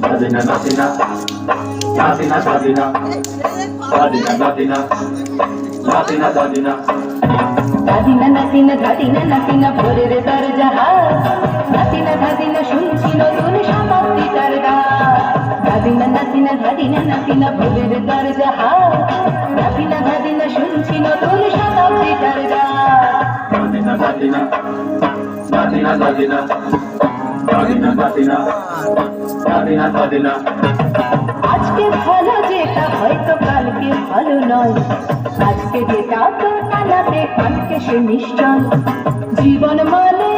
Dadina, dadina, dadina, dadina, dadina, dadina, dadina, dadina. দাদিনা নাতিনা দাদিনা নাতিনা ভোরের দরজা। নাতিনা দাদিনা শুনছি নতুন শতাব্দীটার গান দাদিনা নাতিনা দাদিনা নাতিনা ভোরের দরজা। নাতিনা দাদিনা শুনছি নতুন শতাব্দীটার গান Dadina, dadina, dadina, dadina, আজকে ভালো যেটা হয়তো কালকে ভালো নয়। আজকে যেটা তো কালাতে, কালকে সে নিশ্চয়। জীবন মানে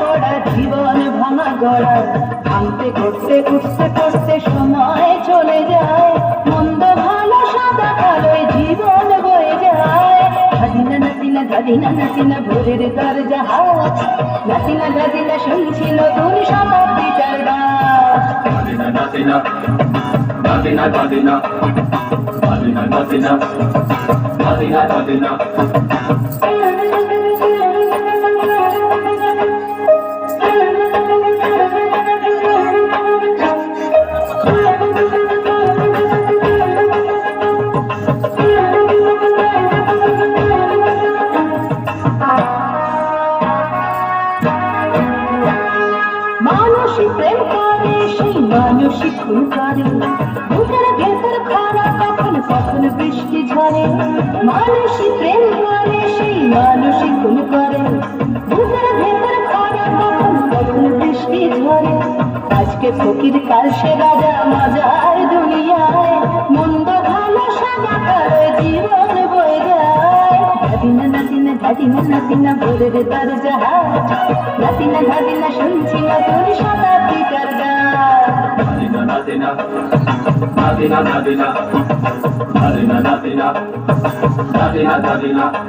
পড়া, জীবন ভাঙা গড়া। ভাঙতে, করতে, উঠতে, করতে সময় চলে যায়। নাতিনা ধাদিনা নাতিনা ভোরের দরজা হাত নাতিনা ধাদিনা শুনছি নতুন শতাব্দীটার গান Dadina, dadina, dadina, dadina, dadina, dadina, dadina, dadina. মানুষই মানুষই খুন করে বুকের ভেতর খরা কখন কখন বৃষ্টি ঝরে মানুষই প্রেম করে সেই মানুষই খুন করে বুকের ভেতর খরা কখন কখন বৃষ্টি ঝরে আজকে ফকির কাল সে রাজা মজার দুনিয়ায় মন্দ ভালো সাদা জীবন বয়ে যায় দাদিনা নাতিনা দাদিনা নাতিনা ভোরের দরজা নাতিনা দাদিনা শুনছি নতুন শতাব্দীটার গান Dadina, Latina, Latina, Latina, Latina, Latina, Latina, Latina.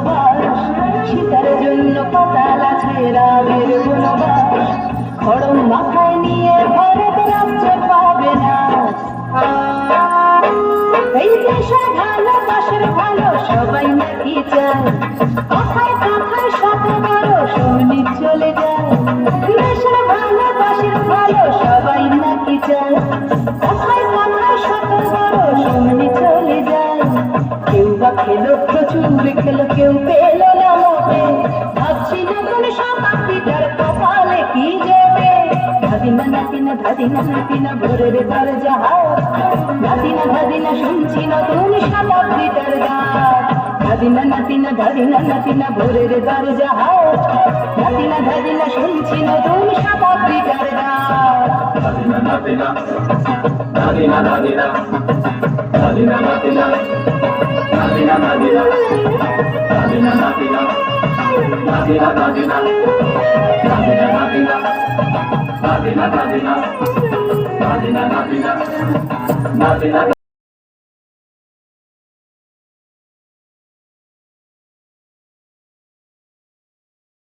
নাকি চায় কথায় কথায় শত বড় সৈনিক চলে যায় দেশের ভালোবাসার ভালো সবাই নাকি চায় কথায় কথায় শত বড় সৈনিক চলে যায় কেউ বা খেলো প্রচুর খেলো কেউ পেল না মোটে ভাবছি নতুন শতাব্দীটার কপালে কি যাবে ধাদিনা নাতিনা ধাদিনা নাতিনা ভোরের দরজা ধাদিনা ধাদিনা শুনছি নতুন শতাব্দীটার গান ধাদিনা নাতিনা ধাদিনা নাতিনা ভোরের দরজা হাট ধাদিনা ধাদিনা শুনছি নতুন সব আফ্রিকার রাত ধাদিনা নাতিনা ধাদিনা ধাদিনা ধাদিনা নাতিনা ধাদিনা নাতিনা ধাদিনা নাতিনা ধাদিনা নাতিনা ধাদিনা নাতিনা ধাদিনা নাতিনা ধাদিনা নাতিনা ধাদিনা